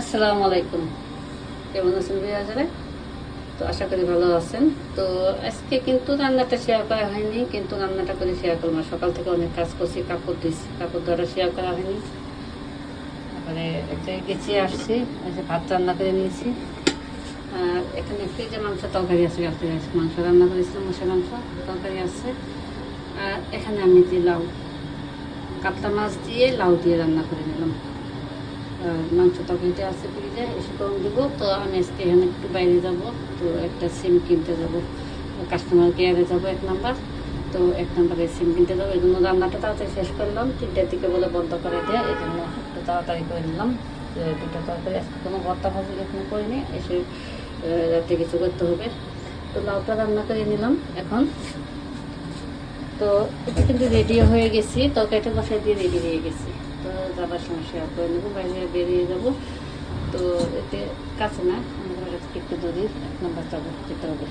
আসসালামু আলাইকুম। কেমন আছেন বিরাজারে তো আশা করি ভালো আছেন। তো আজকে কিন্তু রান্নাটা শেয়ার করা হয়নি, কিন্তু রান্নাটা করে শেয়ার করলাম সকাল থেকে অনেক কাজ করছি, কাপড় দিচ্ছি, কাপড় দ্বারা শেয়ার করা হয়নি। তারপরে এক জায়গায় গেছি, আসছি এসে ভাত রান্না করে নিয়েছি। আর এখানে ফ্রিজে মাংস তরকারি আছে রাত্রে মাংস রান্না করেছিলাম মশলা মাংস তরকারি আছে। আর এখানে আমি যে লাউ, কাতলা মাছ দিয়ে লাউ দিয়ে রান্না করে নিলাম। মাংস তরকারিটা আছে ফ্রিজে এসে কম দেবো। তো আমি আজকে এখানে একটু বাইরে যাব, তো একটা সিম কিনতে যাব। কাস্টমার কেয়ারে যাব এক নাম্বার। তো এক নাম্বারে সিম কিনতে যাব, এই জন্য রান্নাটা তাড়াতাড়ি শেষ করলাম। তিনটার দিকে বলে বন্ধ করে দেয় এই জন্য একটু তাড়াতাড়ি করে নিলাম। দুটো তরকারি আজকে কোনো ভর্তা ভাজি এখনও করিনি, এসে রাতে কিছু করতে হবে। তো লাউটা রান্না করে নিলাম এখন। তো এটা কিন্তু রেডি হয়ে গেছি, তরকারিটা বসায় দিয়ে রেডি হয়ে গেছি। তো যাবার সময় শেয়ার করে নেব, বাইরে বেরিয়ে যাব। তো এতে কাছে না, আমাদের একটু দূরে, এক নম্বর যাব যেতে হবে।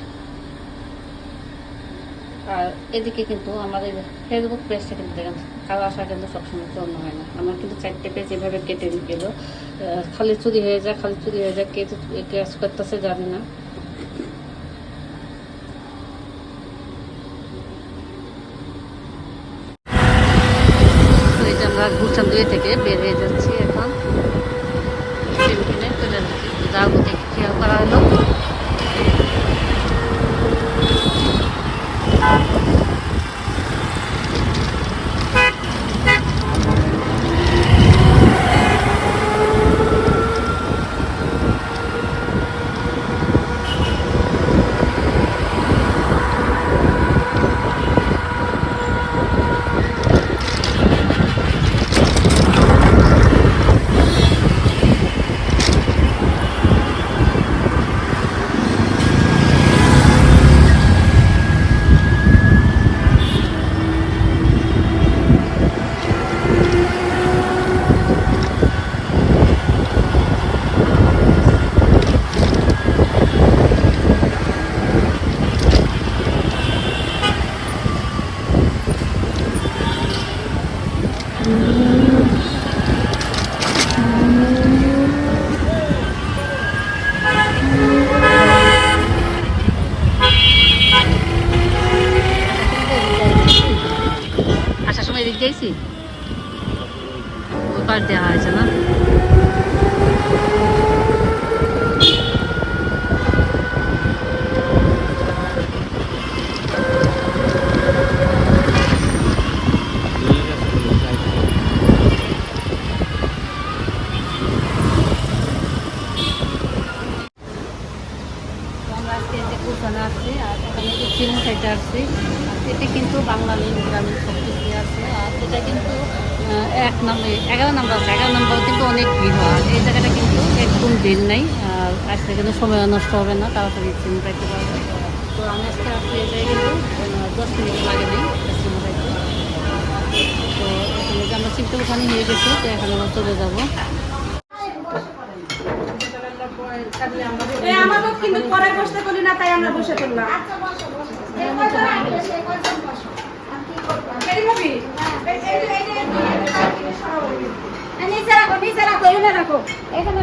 আর এদিকে কিন্তু আমাদের ফেসবুক পেজটা কিন্তু দেখেন কারও আসা কিন্তু সবসময় পূর্ণ হয় না। আমার কিন্তু চারটে পেজ এভাবে কেটে গেল। খালি চুরি হয়ে যায়, খালি চুরি হয়ে যায় কে কাজ করতেছে জানি না তো এই যে আমরা দুই থেকে বের হয়ে যাচ্ছি এখন। কিনে চলে যাচ্ছি। যাব দেখে খেয়াল করা হলো। আসার সময় এদিক যাইছি ওই পার দেওয়া হয়েছে না তো আমরা আজকে যে কুলখানে আসছি আর এখানে যে চিমু সাইডে আসছি আর এটা কিন্তু বাঙালি গ্রামীণ সব আছে, আর এটা কিন্তু এক নম্বর এগারো নম্বর আছে। এগারো নম্বর কিন্তু অনেক ভিড় হয় এই জায়গাটা কিন্তু একদম ভিড় নেই, আর আসলে কিন্তু সময় নষ্ট হবে না, তাড়াতাড়ি চিমু পাইতে পারবে। তো আমি আজকে এই জায়গায় কিন্তু দশ মিনিট লাগে নেই তো এখানে আমরা চিমটা ওখানে নিয়ে গেছি, তো এখানে আমরা চলে যাব। কিন্তু পরে বসতে বলি না, তাই আমরা বসে পড়লাম। এখানে